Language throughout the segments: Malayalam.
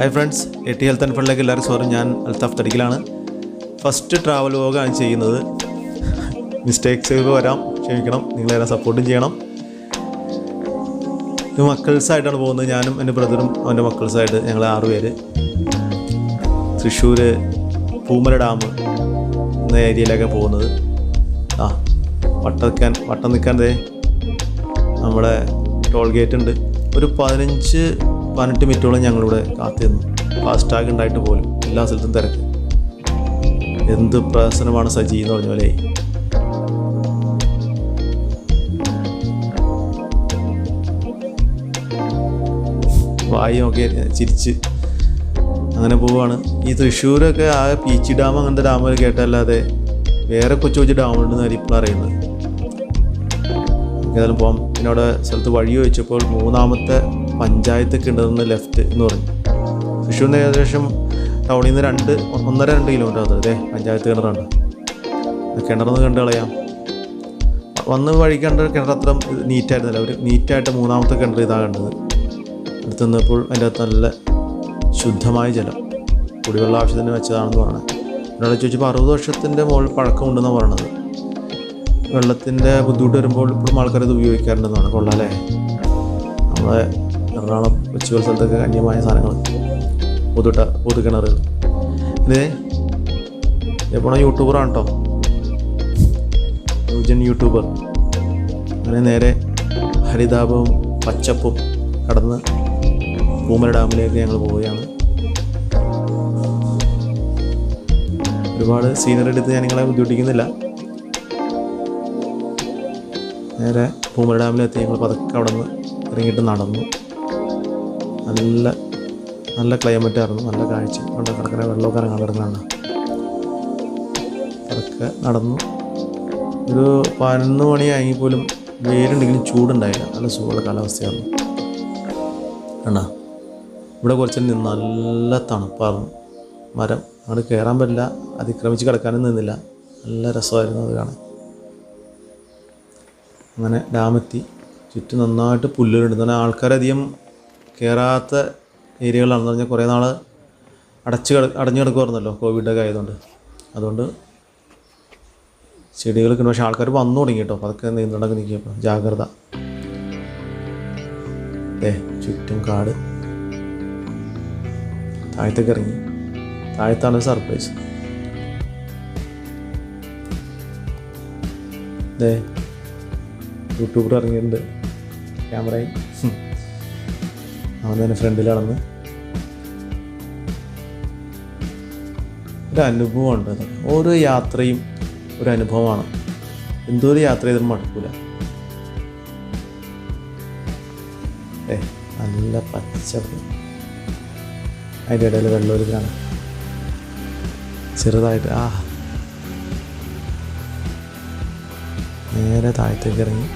Hi friends A T health and ഫണ്ടിലേക്ക് എല്ലാവരും സ്വാഗതം. ഞാൻ അൽത്താഫ് തടിക്കലാണ്. ഫസ്റ്റ് ട്രാവൽ വ്ലോഗാണ് ചെയ്യുന്നത്. മിസ്റ്റേക്സ് ഒക്കെ വരാം. ക്ഷമിക്കണം. നിങ്ങളെല്ലാം സപ്പോർട്ടും ചെയ്യണം. ഇത് മക്കൾസായിട്ടാണ് പോകുന്നത്. ഞാനും എന്റെ ബ്രദറും അവന്റെ മക്കൾസായിട്ട് ഞങ്ങൾ ആറ് പേര്. തൃശ്ശൂർ പൂമല ഡാം എന്ന ഏരിയയിലൊക്കെ പോകുന്നത്. ആ വട്ടം നിൽക്കാൻ നമ്മുടെ ടോൾ ഗേറ്റ് ഉണ്ട്. ഒരു പതിനഞ്ച് പതിനെട്ട് മിനിറ്റോളം ഞങ്ങളിവിടെ കാത്തിരുന്നു. ഫാസ്റ്റാഗ് ഉണ്ടായിട്ട് പോലും എല്ലാ സ്ഥലത്തും തിരക്ക്. എന്ത് പ്രസനമാണ് സജി എന്ന് പറഞ്ഞ പോലെ. വായി നോക്കി ചിരിച്ച് അങ്ങനെ പോവാണ്. ഈ തൃശ്ശൂരൊക്കെ ആ പീച്ചി ഡാം അങ്ങനത്തെ ഡാമുകൾ കേട്ടല്ലാതെ വേറെ കൊച്ചു കൊച്ചു ഡാമുണ്ടെന്ന് ഇപ്പോൾ അറിയുന്നത്. ഏതായാലും പോകാം പിന്നെ അവിടെ സ്ഥലത്ത് വഴി ചോദിച്ചപ്പോൾ മൂന്നാമത്തെ പഞ്ചായത്തൊക്കെ ഉണ്ടെന്ന് ലെഫ്റ്റ് എന്ന് പറഞ്ഞു. തൃശ്ശൂരിന് ഏകദേശം ടൗണിൽ നിന്ന് രണ്ട് ഒന്നര രണ്ട് കിലോമീറ്റർ അത് അതെ പഞ്ചായത്ത് കിണറുണ്ട് കിണറൊന്ന് കണ്ടു കളയാം വന്ന് വഴി കണ്ട കിണർ അത്ര നീറ്റായിരുന്നില്ല ഒരു നീറ്റായിട്ട് മൂന്നാമത്തെ കിണർ ഇതാണ് കണ്ടത്. അടുത്ത് നിന്നപ്പോൾ അതിന്റെ അകത്ത് നല്ല ശുദ്ധമായ ജലം. കുടിവെള്ള ആവശ്യത്തിന് വെച്ചതാണെന്ന് പറഞ്ഞത് എന്നോട് ചോദിച്ചപ്പോൾ അറുപത് വർഷത്തിന്റെ മുകളിൽ പഴക്കമുണ്ടെന്നാണ് പറയണത്. വെള്ളത്തിന്റെ ബുദ്ധിമുട്ട് വരുമ്പോൾ ഇപ്പോഴും ആൾക്കാർ ഇത് ഉപയോഗിക്കാറുണ്ടെന്നാണ് കൊള്ളാം അല്ലേ? നമ്മളെ എറണാകുളം കൊച്ചു സ്ഥലത്തൊക്കെ അന്യമായ സാധനങ്ങൾ. പൊതുട്ട പൊതു കിണറുകൾ ഇതേ എപ്പോഴും യൂട്യൂബറാണ് കേട്ടോ യൂജൻ യൂട്യൂബർ. അങ്ങനെ നേരെ ഹരിതാപവും പച്ചപ്പും കടന്ന് പൂമല ഡാമിലേക്ക് ഞങ്ങൾ പോവുകയാണ്. ഒരുപാട് സീനറി എടുത്ത് ഞാൻ നിങ്ങളെ ബുദ്ധിമുട്ടിക്കുന്നില്ല. നേരെ പൂമല ഡാമിലെത്തി. ഞങ്ങൾ പതുക്കെ അവിടെ നിന്ന് ഇറങ്ങിയിട്ട് നടന്നു. നല്ല നല്ല ക്ലൈമറ്റ് ആയിരുന്നു നല്ല കാഴ്ച. അവിടെ കടക്കര വെള്ളമൊക്കെ ഇറങ്ങാൻ അതൊക്കെ നടന്നു. ഒരു പതിനൊന്ന് മണിയായി പോലും വേരുണ്ടെങ്കിലും ചൂടുണ്ടായില്ല. നല്ല സുഖമുള്ള കാലാവസ്ഥയായിരുന്നു. കണ്ടാ? ഇവിടെ കുറച്ച് നിന്ന് നല്ല തണുപ്പായിരുന്നു. മരം അങ്ങോട്ട് കയറാൻ പറ്റില്ല. അതിക്രമിച്ച് കിടക്കാനും നിന്നില്ല. നല്ല രസമായിരുന്നു അത് കാണാൻ. അങ്ങനെ ഡാമെത്തി ചുറ്റും നന്നായിട്ട് പുല്ലുകളുണ്ട് എന്നാൽ ആൾക്കാരധികം കയറാത്ത ഏരിയകളാണെന്ന് പറഞ്ഞാൽ കുറേ നാൾ അടച്ച് അടഞ്ഞു കിടക്കുമായിരുന്നല്ലോ കോവിഡൊക്കെ ആയതുകൊണ്ട്. അതുകൊണ്ട് ചെടികളൊക്കെ പക്ഷേ ആൾക്കാർ വന്നു തുടങ്ങി കേട്ടോ. അതൊക്കെ നീന്തണ്ടൊക്കെ നിൽക്കിയപ്പോൾ ജാഗ്രത. ഏ ചുറ്റും കാട്. താഴത്തേക്ക് ഇറങ്ങി. താഴത്താണ് സർപ്രൈസ്. ദേ യൂട്യൂബിൽ ഇറങ്ങിയിട്ടുണ്ട്. ക്യാമറയും. അവൻ തന്നെ ഫ്രണ്ടിൽ ഒരു അനുഭവമുണ്ട് ഓരോ യാത്രയും ഒരു അനുഭവമാണ്. എന്തോ ഒരു യാത്ര ചെയ്തിട്ട് മടുക്കൂല. ഏ നല്ല പച്ചപ്പ് അതിന്റെ ഇടയിൽ വെള്ളം ചെറുതായിട്ട് ആ നേരെ താഴത്തേക്ക് ഇറങ്ങി.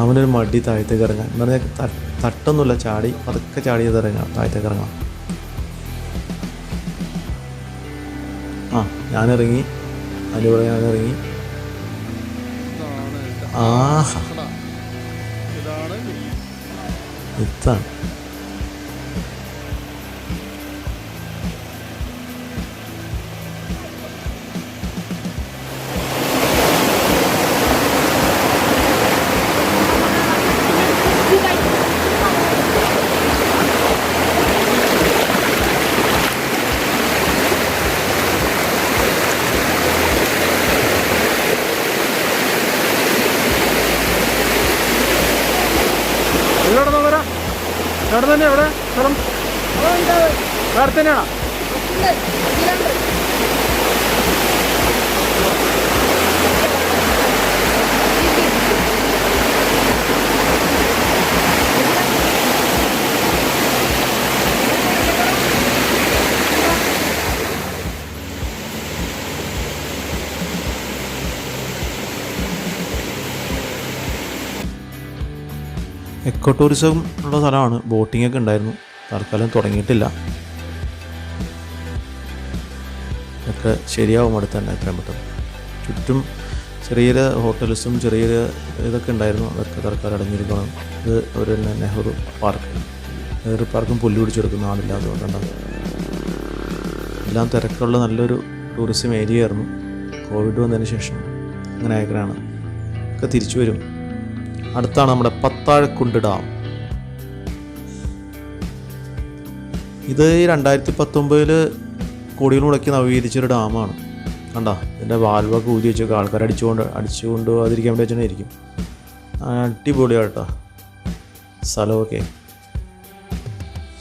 അവനൊരു മടി താഴത്തേക്ക് ഇറങ്ങാൻ. എന്ന് പറഞ്ഞാൽ തട്ടൊന്നുമില്ല ചാടി പതുക്കെ ചാടി ചെയ്ത് ഇറങ്ങാം താഴത്തേക്ക് ഇറങ്ങാം. ആ ഞാനിറങ്ങി. അതിന്റെ കൂടെ ഞാനിറങ്ങി ആഹാ. ഇതാണ്. എവിടെ തന്നെ എവിടെ സ്ഥലം. വേറെ തന്നെയാണോ? എക്കോ ടൂറിസം ഉള്ള സ്ഥലമാണ്. ബോട്ടിംഗ് ഒക്കെ ഉണ്ടായിരുന്നു. തൽക്കാലം തുടങ്ങിയിട്ടില്ല. ഒക്കെ ശരിയാവും അടുത്ത് തന്നെ എത്രയും പെട്ടെന്ന്. ചുറ്റും ചെറിയ ഹോട്ടൽസും ചെറിയ ഇതൊക്കെ ഉണ്ടായിരുന്നു. അതൊക്കെ തൽക്കാലം അടങ്ങിയിരിക്കണം ഇത് ഒരു നെഹ്റു പാർക്ക്. നെഹ്റു പാർക്കും പുല്ല് പിടിച്ചെടുക്കുന്ന ആളില്ലാതെ കണ്ടോ എല്ലാം തിരക്കുള്ള നല്ലൊരു ടൂറിസം ഏരിയ ആയിരുന്നു കോവിഡ് വന്നതിന് ശേഷം അങ്ങനെ ആയക്കറാണ് ഒക്കെ തിരിച്ചു വരും. അടുത്താണ് നമ്മുടെ പത്താഴക്കുണ്ട് ഡാം. ഇത് രണ്ടായിരത്തി പത്തൊമ്പതിൽ കൊടിയിൽ മുടക്കി നവീകരിച്ചൊരു ഡാമാണ്. കണ്ട ഇതിന്റെ വാൽവൊക്കെ ഊതി വെച്ചൊക്കെ ആൾക്കാർ അടിച്ചുകൊണ്ട് അടിച്ചുകൊണ്ട് പോകാതിരിക്കാൻ വേണ്ടി വെച്ചിട്ടായിരിക്കും അടിപൊളിയാട്ടോ. സ്ഥലമൊക്കെ.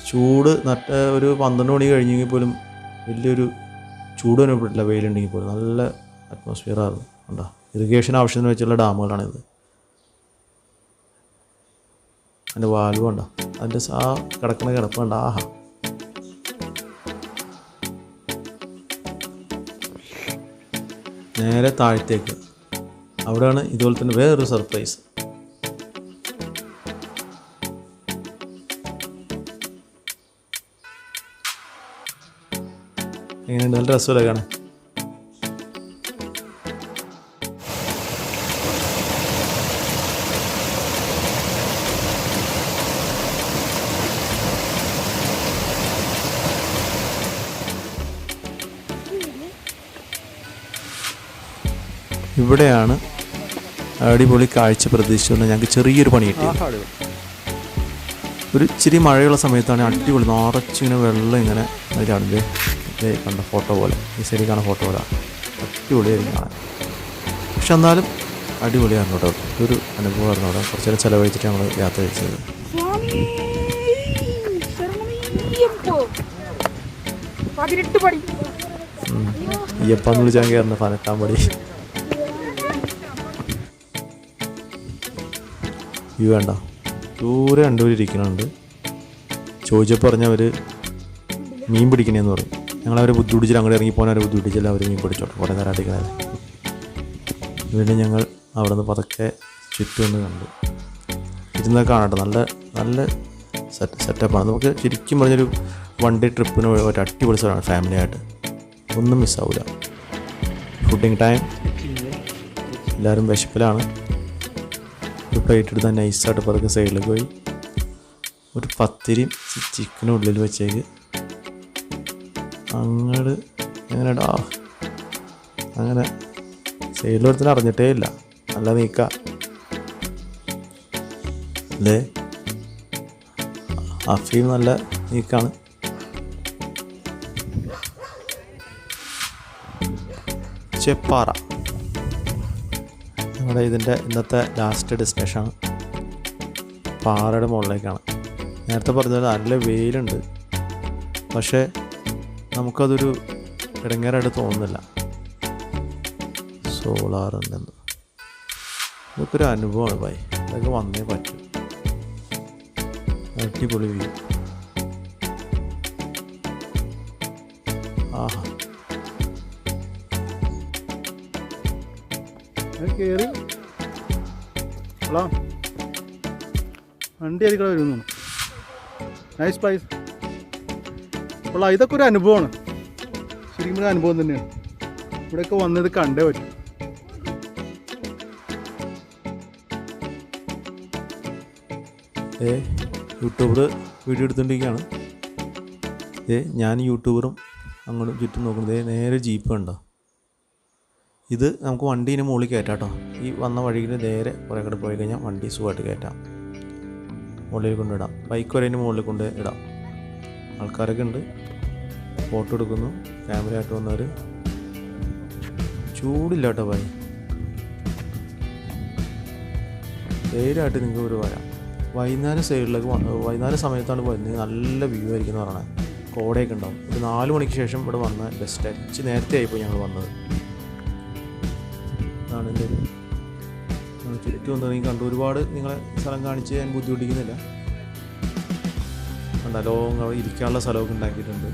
ചൂട് നട്ട ഒരു പന്ത്രണ്ട് മണി കഴിഞ്ഞെങ്കിൽ പോലും വലിയൊരു ചൂട് അനുഭവപ്പെട്ടില്ല വെയിലുണ്ടെങ്കിൽ പോലും. നല്ല അറ്റ്മോസ്ഫിയർ ആയിരുന്നു. കണ്ടോ ഇറിഗേഷൻ ആവശ്യത്തിന് വെച്ചുള്ള ഡാമുകളാണിത്. അതിന്റെ വാൽവ് കണ്ടോ അതിന്റെ ആ കിടക്കുന്ന കിടപ്പ് കണ്ട? ആഹാ. നേരെ താഴത്തേക്ക്. അവിടെയാണ് ഇതുപോലെ തന്നെ വേറൊരു സർപ്രൈസ് എങ്ങനെയുണ്ട്? നല്ല രസമല്ലേ കാണാൻ? ഇവിടെയാണ് അടിപൊളി കാഴ്ച പ്രതീക്ഷിച്ചുകൊണ്ട് ഞങ്ങൾക്ക് ചെറിയൊരു പണി കിട്ടി ഒരു ഇച്ചിരി മഴയുള്ള സമയത്താണ് അടിപൊളി നിറച്ചിങ്ങനെ വെള്ളം ഇങ്ങനെ അതിലാണിത് കണ്ട ഫോട്ടോ പോലെ. ഈ സൈഡിൽ കാണുന്ന ഫോട്ടോ പോലെ. അടിപൊളിയായിരുന്നു കാണാൻ. പക്ഷെ എന്നാലും അടിപൊളിയായിരുന്നു കേട്ടോ. ഒരു അനുഭവമായിരുന്നു അവിടെ. കുറച്ച് നേരം ചിലവഴിച്ചിട്ട് ഞങ്ങൾ യാത്ര ചെയ്തത്. പതിനെട്ട് പടി. വിളിച്ചാൽ കയറുന്ന പതിനെട്ടാം പടി. വ്യൂ വേണ്ട ദൂരെ രണ്ടുപേരും ഇരിക്കുന്നുണ്ട് ചോദിച്ചപ്പോൾ പറഞ്ഞവർ മീൻ പിടിക്കണേന്ന് പറയും ഞങ്ങളവരെ ബുദ്ധിമുട്ടിച്ചില്ല അങ്ങോട്ട് ഇറങ്ങി പോകാൻ അവരെ ബുദ്ധിമുട്ടിച്ചില്ല അവർ മീൻ പിടിച്ചോട്ടെ. കുറേ നേരം അടിക്കണത് വീണ്ടും ഞങ്ങൾ അവിടെ നിന്ന് പതുക്കെ ചുറ്റും ഒന്ന് കണ്ടു. ഇരുന്നാൽ കാണട്ടെ. നല്ല നല്ല സെറ്റ് സെറ്റപ്പാണ് നമുക്ക് ശരിക്കും പറഞ്ഞൊരു വൺ ഡേ ട്രിപ്പിന് ഒരു അടിപൊളി സ്ഥലമാണ് ഫാമിലി ആയിട്ട്. ഒന്നും മിസ്സാവില്ല ഫുഡിങ് ടൈം എല്ലാവരും വിശപ്പിലാണ്. ഒരു പ്ലേറ്റ് എടുത്താൽ നൈസായിട്ട് പതുക്കെ സൈഡിൽ പോയി. ഒരു പത്തിരിയും ചിക്കനും ഉള്ളിൽ വെച്ചേക്ക്. അങ്ങട് എങ്ങനെടാ അങ്ങനെ സൈഡിൽ സൈഡിലൊരുത്തിന് അറിഞ്ഞിട്ടേ ഇല്ല. നല്ല നീക്ക അല്ലേ അഫീം നല്ല നീക്കാണ് ചെപ്പാറ. നമ്മുടെ ഇതിന്റെ ഇന്നത്തെ ലാസ്റ്റ് ഡെസ്റ്റിനേഷനാണ് പാറയുടെ മുകളിലേക്കാണ്. നേരത്തെ പറഞ്ഞത് നല്ല വെയിലുണ്ട്. പക്ഷേ നമുക്കതൊരു ഇടങ്ങേറായിട്ട് തോന്നുന്നില്ല. സോളാർ എന്നു ഇതൊക്കെ ഒരു അനുഭവമാണ് ഭായ്. ഇതൊക്കെ വന്നേ പറ്റൂ. അടിപൊളി വ്യൂ ആഹാ. കയറി വണ്ടി അതിൽ കൂടെ വരുന്നു നൈസ് പ്ലേസ് അപ്പോൾ ഇതൊക്കെ ഒരു അനുഭവമാണ്. ശരിക്കും ഒരു അനുഭവം തന്നെയാണ്. ഇവിടെയൊക്കെ വന്നത് കണ്ടേ പറ്റും. ഏ യൂട്യൂബർ വീഡിയോ എടുത്തുകൊണ്ടിരിക്കുകയാണ് ഏ ഞാൻ യൂട്യൂബറും അങ്ങോട്ടും ചുറ്റും നോക്കുന്നത് നേരെ ജീപ്പ് കണ്ടോ? ഇത് നമുക്ക് വണ്ടീന്റെ മുകളിൽ കയറ്റാം കേട്ടോ. ഈ വന്ന വഴിയിൽ നേരെ കുറേ കൂടെ പോയി കഴിഞ്ഞാൽ വണ്ടി സുഖമായിട്ട് കയറ്റാം. മുകളിൽ കൊണ്ടിടാം ബൈക്ക് വരെ മുകളിൽ കൊണ്ട് ഇടാം. ആൾക്കാരൊക്കെ ഉണ്ട്. ഫോട്ടോ എടുക്കുന്നു. ഫാമിലി ആയിട്ട് വന്നവർ ചൂടില്ല കേട്ടോ ഭായി. ധൈര്യമായിട്ട് നിങ്ങൾക്ക് ഒരു വരാം. വൈകുന്നേരം സൈഡിലേക്ക് വന്ന് വൈകുന്നേരം സമയത്താണ് പോയത്. നല്ല വ്യൂ ആയിരിക്കും എന്ന് പറയണേ കോടയൊക്കെ ഉണ്ടാവും. ഒരു നാല് മണിക്ക് ശേഷം ഇവിടെ വന്ന ബെസ്റ്റ് ഇച്ചിരി നേരത്തെ ആയിപ്പോയി ഞങ്ങൾ വന്നത്. അതാണ് എന്റെ ഒരു ചുറ്റും വന്നത് നീ കണ്ടു. ഒരുപാട് നിങ്ങളെ സ്ഥലം കാണിച്ച് ഞാൻ ബുദ്ധിമുട്ടിക്കുന്നില്ല. കണ്ട ഇരിക്കാനുള്ള സ്ഥലമൊക്കെ ഉണ്ടാക്കിയിട്ടുണ്ട്.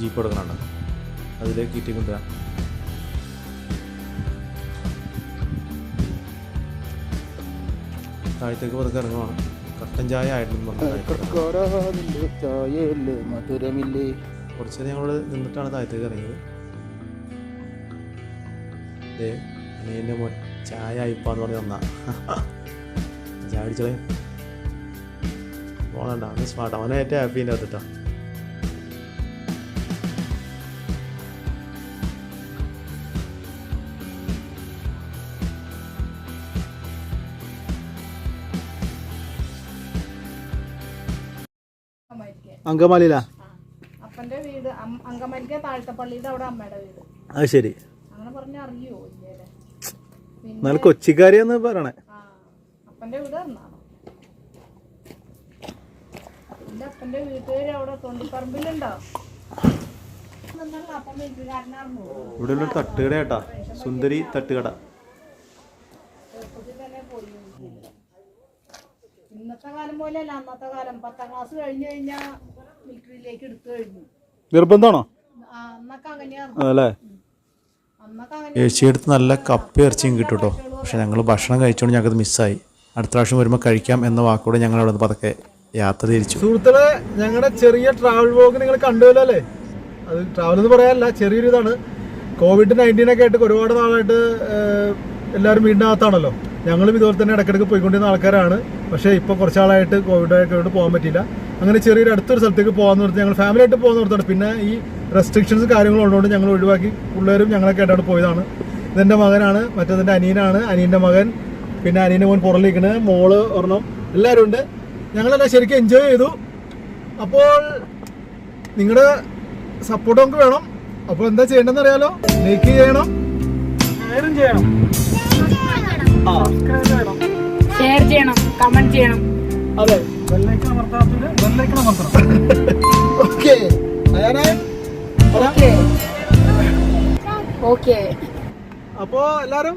ജീപ്പ് എടുക്കണുണ്ട്. അതിലേക്ക് കയറ്റി കൊണ്ടുവരാം. താഴത്തേക്ക് പതുക്കെ ഇറങ്ങുവാണ്. കട്ടൻ ചായ ആയിരുന്നു മധുരമില്ലേ? കുറച്ച് ഞങ്ങൾ നിന്നിട്ടാണ് താഴത്തേക്ക് ഇറങ്ങിയത്. അനിയന്റെ മോൻ ചായ ഇപ്പാന്ന് പറഞ്ഞ് തന്നാ. ചായ അടിച്ചളേ പോണണ്ട അവന് സ്മാർട്ട് അവനെ ഏറ്റവും ഹാപ്പീന്റെ അകത്തിട്ടാ അങ്കമാലിയിലാ? അപ്പന്റെ വീട് അം- അങ്കമാലിക്ക് താഴ്ത്തപ്പള്ളിയുടെ അവിടെ അമ്മയുടെ വീട്. അത് ശരി. അങ്ങനെ പറഞ്ഞ അറിയോ ഇല്ലേ കൊച്ചിക്കാരിയെന്ന് പറയണേ. അപ്പന്റെ വീട് എന്നാണ് എന്റെ അപ്പന്റെ വീട്ടുകാര് അവിടെ തൊണ്ടിപ്പറമ്പിലുണ്ടോ? അപ്പം വീട്ടുകാരനായിരുന്നു ഇവിടെ ഉള്ള തട്ടുകട കേട്ടാ. സുന്ദരി തട്ടുകട. ഇന്നത്തെ കാലം പോലെയല്ല അന്നത്തെ കാലം. പത്താം ക്ലാസ് കഴിഞ്ഞു കഴിഞ്ഞാൽ മിലിറ്ററിയിലേക്ക് എടുത്തു കഴിഞ്ഞു. നിർബന്ധമാണോ? ആ, അന്നൊക്കെ അങ്ങനെയാണ് അതല്ലേ ഏച്ചിയെടുത്ത് നല്ല കപ്പ ഇറച്ചിയും കിട്ടും കേട്ടോ പക്ഷെ ഞങ്ങൾ ഭക്ഷണം കഴിച്ചുകൊണ്ട് ഞങ്ങൾക്ക് മിസ്സായി. അടുത്ത പ്രാവശ്യം വരുമ്പോൾ കഴിക്കാം എന്ന വാക്കോടെ ഞങ്ങൾ അവിടെ നിന്ന് പതുക്കെ യാത്ര തിരിച്ചു. സുഹൃത്തുക്കളെ ഞങ്ങളുടെ ചെറിയ ട്രാവൽ വ്ലോഗ് നിങ്ങൾ കണ്ടുവല്ലോ അല്ലേ? അത് ട്രാവൽ എന്ന് പറയാനല്ല ചെറിയൊരു ഇതാണ്. കോവിഡ് നയന്റീനൊക്കെ ആയിട്ട് ഒരുപാട് നാളായിട്ട് എല്ലാവരും വീടിനകത്താണല്ലോ. ഞങ്ങളും ഇതുപോലെ തന്നെ ഇടയ്ക്കിടയ്ക്ക് പോയിക്കൊണ്ടിരുന്ന ആൾക്കാരാണ്. പക്ഷേ ഇപ്പോൾ കുറച്ച് നാളായിട്ട് കോവിഡായിട്ട് ഒക്കെ കൊണ്ട് പോകാൻ പറ്റിയില്ല. അങ്ങനെ ചെറിയൊരു അടുത്തൊരു സ്ഥലത്തേക്ക് പോകാമെന്ന് പറഞ്ഞാൽ ഞങ്ങൾ ഫാമിലി ആയിട്ട് പോകുന്ന നിർത്താണ് പിന്നെ ഈ റെസ്ട്രിക്ഷൻസ് കാര്യങ്ങളും ഉള്ളതുകൊണ്ട് ഞങ്ങൾ ഒഴിവാക്കി. പിള്ളേരും ഞങ്ങളൊക്കെ ആയിട്ടാണ് പോയതാണ്. ഇതെന്റെ മകനാണ് മറ്റേതിന്റെ അനിയനാണ്. അനിയന്റെ മകൻ പിന്നെ അനിയന്റെ മോൻ പുറലിരിക്കുന്നത് മോൾ ഒരെണ്ണം എല്ലാവരും ഉണ്ട്. ഞങ്ങളെല്ലാം ശരിക്കും എൻജോയ് ചെയ്തു. അപ്പോൾ നിങ്ങളുടെ സപ്പോർട്ട് നമുക്ക് വേണം. അപ്പോൾ എന്താ ചെയ്യേണ്ടതെന്ന് അറിയാലോ? ലൈക്ക് ചെയ്യണം. ഷെയറും ചെയ്യണം. ആ. സബ്സ്ക്രൈബ് ചെയ്യണം. ഷെയർ ചെയ്യണം. കമന്റ് ചെയ്യണം അതെ ഓക്കെ ഓക്കെ ഓക്കെ. അപ്പോ എല്ലാവരും